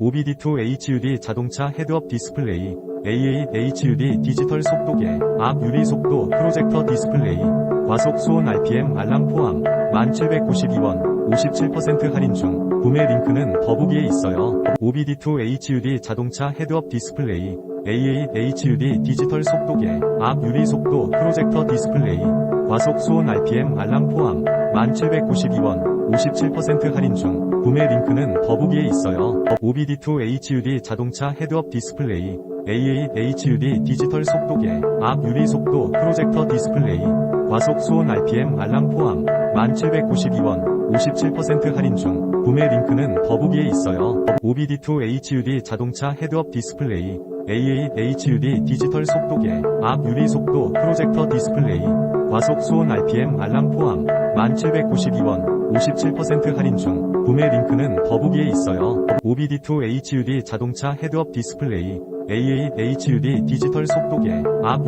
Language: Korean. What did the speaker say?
OBD2 HUD 자동차 헤드업 디스플레이, AA HUD 디지털 속도계, 앞 유리 속도 프로젝터 디스플레이, 과속 수온 RPM 알람 포함, 1792원, 57% 할인 중, 구매 링크는 더보기에 있어요. OBD2 HUD 자동차 헤드업 디스플레이, AA HUD 디지털 속도계, 앞 유리 속도 프로젝터 디스플레이, 과속 수온 RPM 알람 포함, 1792원, 57% 할인 중, 구매 링크는 더보기에 있어요. OBD2 HUD 자동차 헤드업 디스플레이, AA HUD 디지털 속도계, 앞 유리 속도 프로젝터 디스플레이, 과속 수온 RPM 알람 포함, 1792원, 57% 할인 중, 구매 링크는 더보기에 있어요. OBD2 HUD 자동차 헤드업 디스플레이, AA HUD 디지털 속도계, 앞 유리 속도 프로젝터 디스플레이, 과속 수온 RPM 알람 포함, 1792원, 57% 할인 중, 구매 링크는 더보기에 있어요. OBD2 HUD 자동차 헤드업 디스플레이, AA HUD 디지털 속도계, 앞